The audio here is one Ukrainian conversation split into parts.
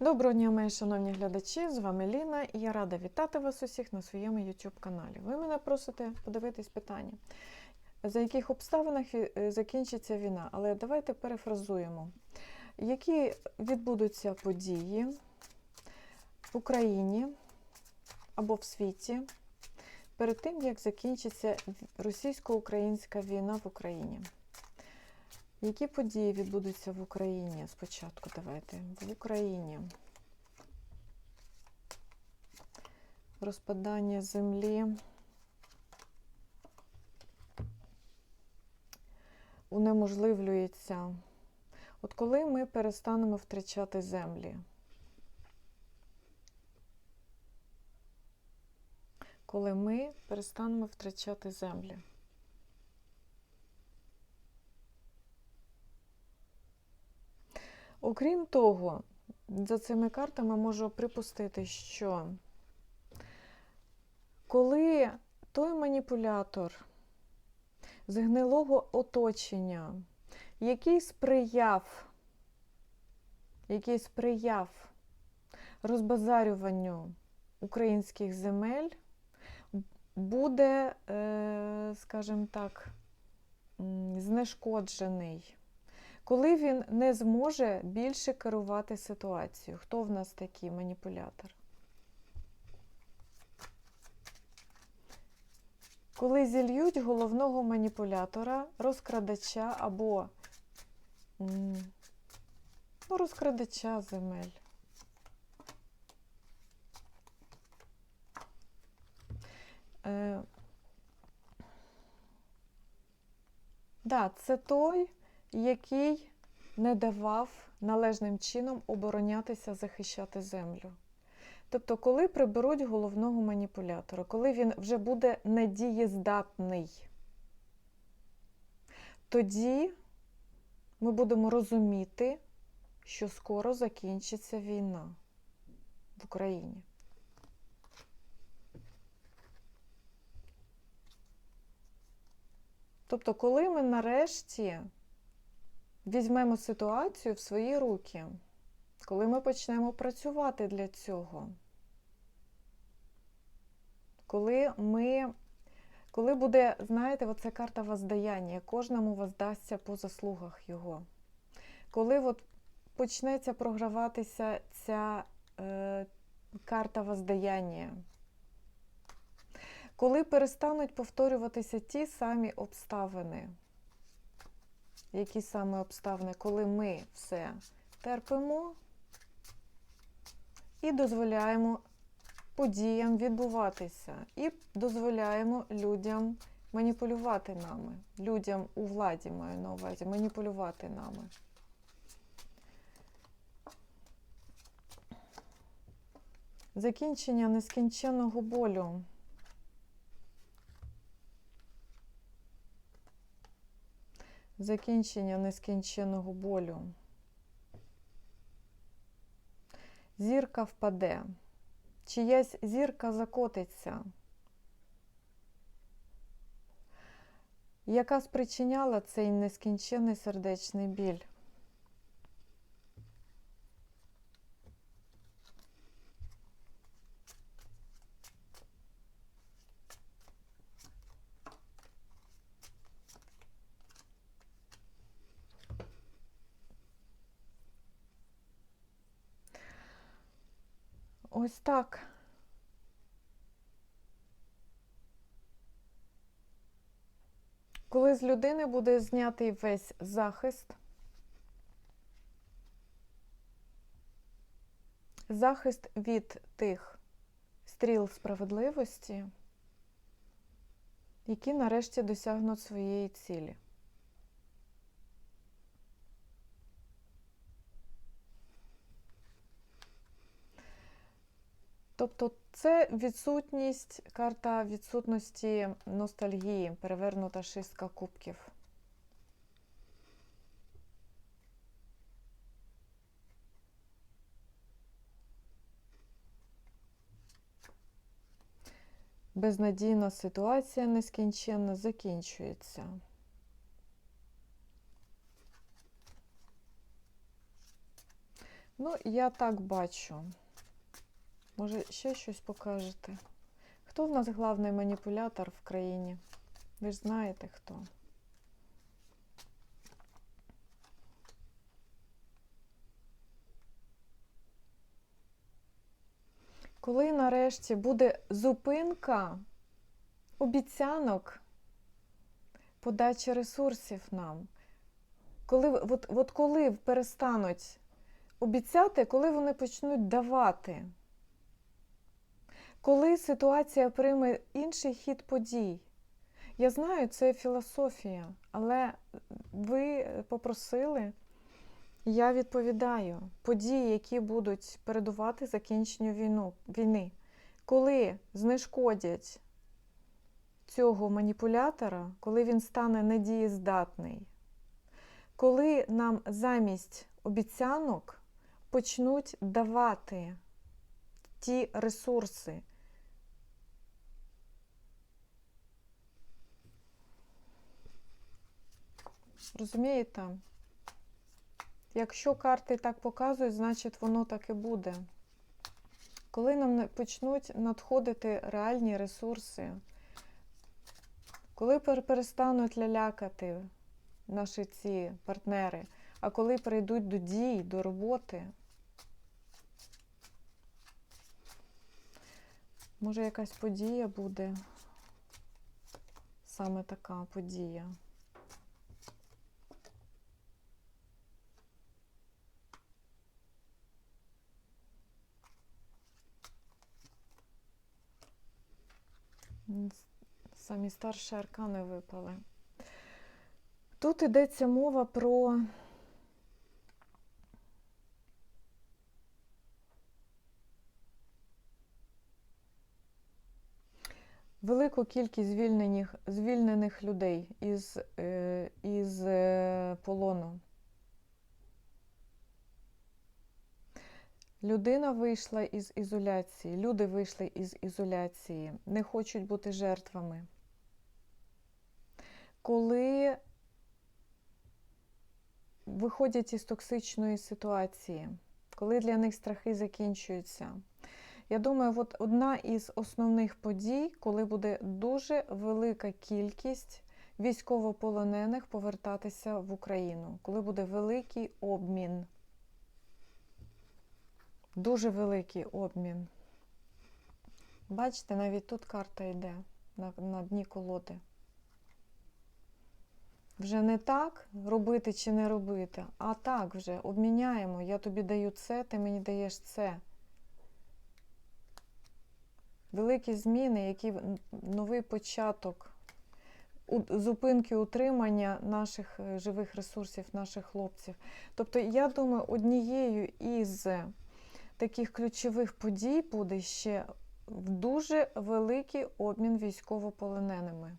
Доброго дня, мої шановні глядачі! З вами Ліна і я рада вітати вас усіх на своєму YouTube каналі. Ви мене просите подивитись питання, за яких обставинах закінчиться війна. Але давайте перефразуємо, які відбудуться події в Україні або в світі перед тим, як закінчиться російсько-українська війна в Україні. Які події відбудуться в Україні спочатку? Давайте. В Україні. Розпадання землі. Унеможливлюється. От коли ми перестанемо втрачати землі? Коли ми перестанемо втрачати землі? Окрім того, за цими картами можу припустити, що коли той маніпулятор з гнилого оточення, який сприяв, який сприяв розбазарюванню українських земель, буде, е, скажімо так, знешкоджений коли він не зможе більше керувати ситуацією. Хто в нас такий маніпулятор? Коли зільють головного маніпулятора, розкрадача або ну, розкрадача земель. Е, да, це той, який не давав належним чином оборонятися, захищати землю. Тобто, коли приберуть головного маніпулятора, коли він вже буде недієздатний, тоді ми будемо розуміти, що скоро закінчиться війна в Україні. Тобто, коли ми нарешті візьмемо ситуацію в свої руки, коли ми почнемо працювати для цього, коли ми, коли буде, знаєте, оця карта воздаяння, кожному воздасться по заслугах його. Коли от почнеться програватися ця е, карта воздаяння, коли перестануть повторюватися ті самі обставини, які саме обставини, коли ми все терпимо і дозволяємо подіям відбуватися, і дозволяємо людям маніпулювати нами, людям у владі маю на увазі, маніпулювати нами. Закінчення нескінченного болю. Закінчення нескінченого болю. Зірка впаде. Чиясь зірка закотиться, яка спричиняла цей нескінчений сердечний біль. Ось так. Коли з людини буде знятий весь захист, захист від тих стріл справедливості, які нарешті досягнуть своєї цілі. Тобто це відсутність, карта відсутності ностальгії, перевернута шістка кубків. Безнадійна ситуація нескінченна закінчується. Ну, я так бачу. Може, ще щось покажете? Хто в нас головний маніпулятор в країні? Ви ж знаєте хто. Коли нарешті буде зупинка обіцянок подачі ресурсів нам? Коли, от, от коли перестануть обіцяти, коли вони почнуть давати? Коли ситуація прийме інший хід подій? Я знаю, це філософія, але ви попросили, я відповідаю, події, які будуть передувати закінченню війну, війни, коли знешкодять цього маніпулятора, коли він стане недієздатний, коли нам замість обіцянок почнуть давати ті ресурси. Розумієте? Якщо карти так показують, значить воно так і буде. Коли нам почнуть надходити реальні ресурси, коли перестануть лялякати наші ці партнери, а коли прийдуть до дій, до роботи, може якась подія буде, саме така подія. Самі старші аркани випали. Тут йдеться мова про велику кількість звільнених звільнених людей із, е, із е, полону. Людина вийшла із ізоляції, люди вийшли із ізоляції, не хочуть бути жертвами. Коли виходять із токсичної ситуації, коли для них страхи закінчуються. Я думаю, от одна із основних подій, коли буде дуже велика кількість військовополонених повертатися в Україну, коли буде великий обмін. Дуже великий обмін. Бачите, навіть тут карта йде на, на дні колоди. Вже не так робити чи не робити, а так вже обміняємо. Я тобі даю це, ти мені даєш це. Великі зміни, які новий початок зупинки утримання наших е, живих ресурсів, наших хлопців. Тобто, я думаю, однією із таких ключових подій буде ще дуже великий обмін військовополоненими.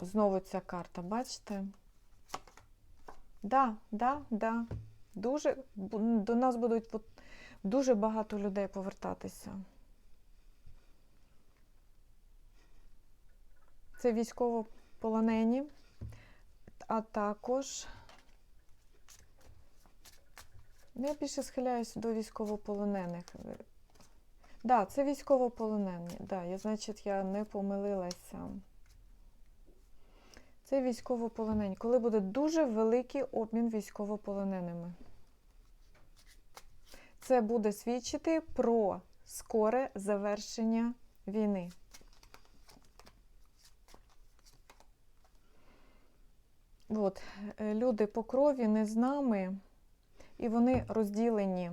Знову ця карта, бачите? Да, да, да. Дуже, До нас будуть дуже багато людей повертатися. Це військовополонені, а також ну, я більше схиляюся до військовополонених. Так, да, це військовополонені. Да, я, значить, я не помилилася. Це військовополонені, коли буде дуже великий обмін військовополоненими. Це буде свідчити про скоре завершення війни. От, е, люди по крові не з нами, і вони розділені,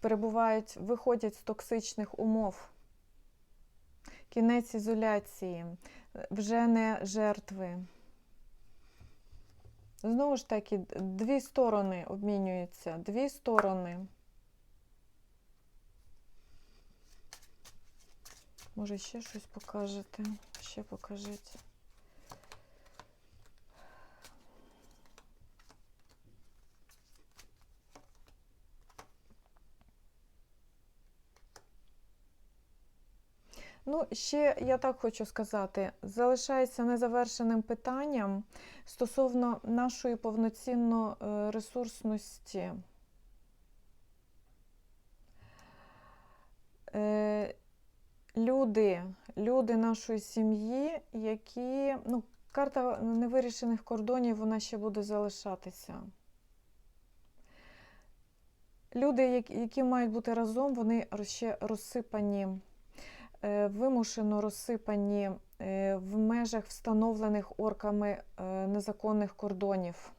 перебувають, виходять з токсичних умов, кінець ізоляції вже не жертви. Знову ж таки, дві сторони обмінюються, дві сторони. Може, ще щось покажете? Ще покажіть. Ну, ще я так хочу сказати, залишається незавершеним питанням стосовно нашої повноцінно е, ресурсності. Е, Люди, люди нашої сім'ї, які, ну, карта невирішених кордонів, вона ще буде залишатися. Люди, які- мають бути разом, вони ще розсипані вимушено розсипані е, в межах встановлених орками е, незаконних кордонів.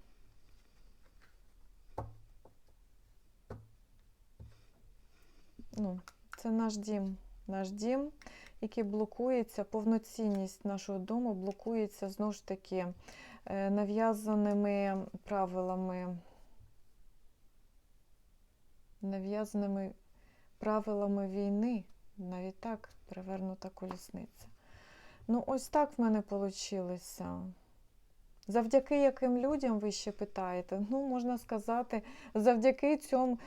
Ну, це наш дім. Наш дім, який блокується, повноцінність нашого дому блокується знову ж таки е, нав'язаними правилами, нав'язаними правилами війни. Навіть так перевернута колісниця. Ну, ось так в мене вийшло. Завдяки яким людям ви ще питаєте? Ну, можна сказати, завдяки цьому,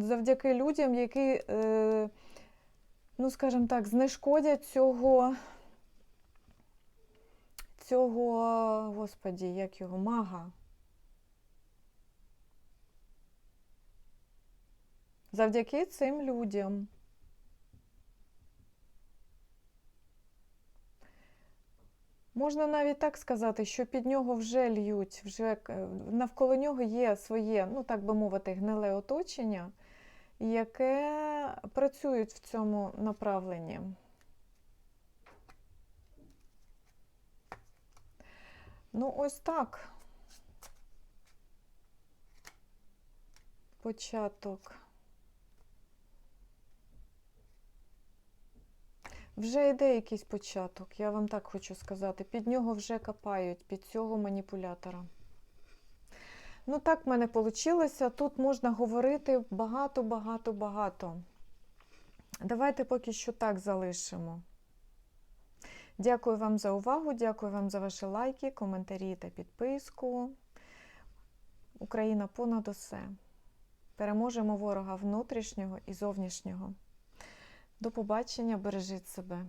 завдяки людям, які, е, ну, скажімо так, знешкодять цього, цього, господі, як його, мага. Завдяки цим людям. Можна навіть так сказати, що під нього вже льють, вже е, навколо нього є своє, ну так би мовити, гниле оточення, яке працюють в цьому направленні. Ну, ось так. Початок. Вже йде якийсь початок, я вам так хочу сказати. Під нього вже копають, під цього маніпулятора. Ну, так в мене вийшло. Тут можна говорити багато, багато, багато. Давайте поки що так залишимо. Дякую вам за увагу, дякую вам за ваші лайки, коментарі та підписку. Україна понад усе. Переможемо ворога внутрішнього і зовнішнього. До побачення, бережіть себе.